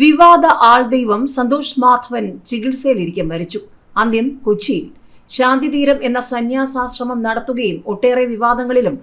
വിവാദ ആൾദൈവം സന്തോഷ് മാധവൻ ചികിത്സയിലിരിക്കെ മരിച്ചു. അന്ത്യം കൊച്ചിയിൽ. ശാന്തിതീരം എന്ന സന്യാസാശ്രമം നടത്തുകയും ഒട്ടേറെ വിവാദങ്ങളിലും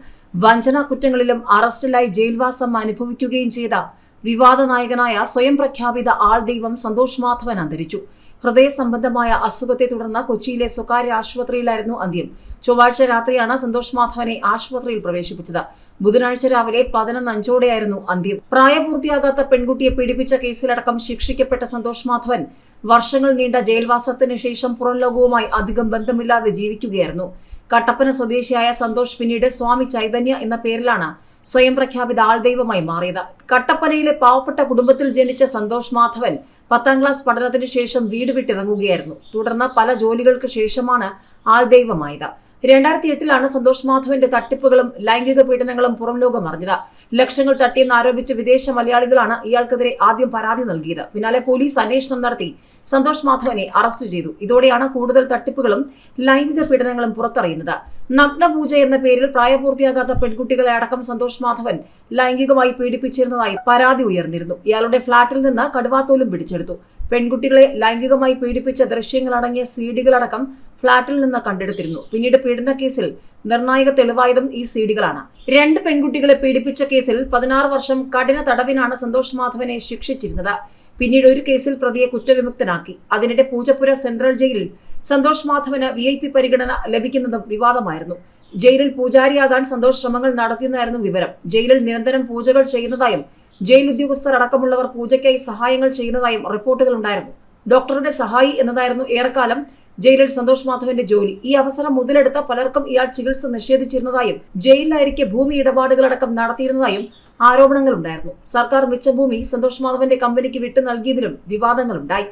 വഞ്ചനാ കുറ്റങ്ങളിലും അറസ്റ്റിലായി ജയിൽവാസം അനുഭവിക്കുകയും ചെയ്ത വിവാദ നായകനായ സ്വയം പ്രഖ്യാപിത ആൾദൈവം സന്തോഷ് മാധവൻ അന്തരിച്ചു. ഹൃദയ സംബന്ധമായ അസുഖത്തെ തുടർന്ന് കൊച്ചിയിലെ സ്വകാര്യ ആശുപത്രിയിലായിരുന്നു അന്ത്യം. ചൊവ്വാഴ്ച രാത്രിയാണ് സന്തോഷ് മാധവനെ ആശുപത്രിയിൽ പ്രവേശിപ്പിച്ചത്. ബുധനാഴ്ച രാവിലെ പതിനൊന്ന് അഞ്ചോടെയായിരുന്നു അന്ത്യം. പ്രായപൂർത്തിയാകാത്ത പെൺകുട്ടിയെ പീഡിപ്പിച്ച കേസിലടക്കം ശിക്ഷിക്കപ്പെട്ട സന്തോഷ് മാധവൻ വർഷങ്ങൾ നീണ്ട ജയിൽവാസത്തിന് ശേഷം പുറം ലോകവുമായി അധികം ബന്ധമില്ലാതെ ജീവിക്കുകയായിരുന്നു. കട്ടപ്പന സ്വദേശിയായ സന്തോഷ് പിന്നീട് സ്വാമി ചൈതന്യ എന്ന പേരിലാണ് സ്വയം പ്രഖ്യാപിത ആൾദൈവമായി മാറിയത്. കട്ടപ്പനയിലെ പാവപ്പെട്ട കുടുംബത്തിൽ ജനിച്ച സന്തോഷ് മാധവൻ പത്താം ക്ലാസ് പഠനത്തിന് ശേഷം വീട് വിട്ടിറങ്ങുകയായിരുന്നു. തുടർന്ന് പല ജോലികൾക്ക് ശേഷമാണ് ആൾദൈവമായത് രണ്ടായിരത്തി എട്ടിലാണ് സന്തോഷ് മാധവന്റെ തട്ടിപ്പുകളും ലൈംഗിക പീഡനങ്ങളും പുറം ലോകം അറിഞ്ഞത്. ലക്ഷങ്ങൾ തട്ടിയെന്ന് ആരോപിച്ച് വിദേശ മലയാളികളാണ് ഇയാൾക്കെതിരെ ആദ്യം പരാതി നൽകിയത്. പിന്നാലെ പോലീസ് അന്വേഷണം നടത്തി സന്തോഷ് മാധവനെ അറസ്റ്റ് ചെയ്തു. ഇതോടെയാണ് കൂടുതൽ തട്ടിപ്പുകളും ലൈംഗിക പീഡനങ്ങളും പുറത്തറിയുന്നത്. നഗ്നപൂജ എന്ന പേരിൽ പ്രായപൂർത്തിയാകാത്ത പെൺകുട്ടികളെ അടക്കം സന്തോഷ് മാധവൻ ലൈംഗികമായി പീഡിപ്പിച്ചിരുന്നതായി പരാതി ഉയർന്നിരുന്നു. ഇയാളുടെ ഫ്ളാറ്റിൽ നിന്ന് കടുവാത്തോലും പിടിച്ചെടുത്തു. പെൺകുട്ടികളെ ലൈംഗികമായി പീഡിപ്പിച്ച ദൃശ്യങ്ങളടങ്ങിയ സീഡികളടക്കം ഫ്ളാറ്റിൽ നിന്ന് കണ്ടെടുത്തിരുന്നു. പിന്നീട് പീഡന കേസിൽ നിർണായക തെളിവായതും ഈ സീഡികളാണ്. രണ്ട് പെൺകുട്ടികളെ പീഡിപ്പിച്ച കേസിൽ പതിനാറ് വർഷം കഠിന തടവിനാണ് സന്തോഷ് മാധവനെ ശിക്ഷിച്ചിരുന്നത്. പിന്നീട് ഒരു കേസിൽ പ്രതിയെ കുറ്റവിമുക്തനാക്കി. അതിനിടെ പൂജപ്പുര സെൻട്രൽ ജയിലിൽ സന്തോഷ് മാധവന് വി ഐ പി പരിഗണന ലഭിക്കുന്നതും വിവാദമായിരുന്നു. ജയിലിൽ പൂജാരിയാകാൻ സന്തോഷ് ശ്രമങ്ങൾ നടത്തിയെന്നായിരുന്നു വിവരം. ജയിലിൽ നിരന്തരം പൂജകൾ ചെയ്യുന്നതായും ജയിൽ ഉദ്യോഗസ്ഥർ അടക്കമുള്ളവർ പൂജയ്ക്കായി സഹായങ്ങൾ ചെയ്യുന്നതായും റിപ്പോർട്ടുകൾ ഉണ്ടായിരുന്നു. ഡോക്ടറുടെ സഹായി എന്നതായിരുന്നു ഏറെക്കാലം ജയിലിൽ സന്തോഷ് മാധവന്റെ ജോലി. ഈ അവസരം മുതലെടുത്ത പലർക്കും ഇയാൾ ചികിത്സ നിഷേധിച്ചിരുന്നതായും ജയിലിലായിരിക്കെ ഭൂമി ഇടപാടുകളടക്കം നടത്തിയിരുന്നതായും ആരോപണങ്ങളുണ്ടായിരുന്നു. സർക്കാർ മിച്ച ഭൂമി സന്തോഷ് മാധവന്റെ കമ്പനിക്ക് വിട്ടു നൽകിയതിലും വിവാദങ്ങളുണ്ടായി.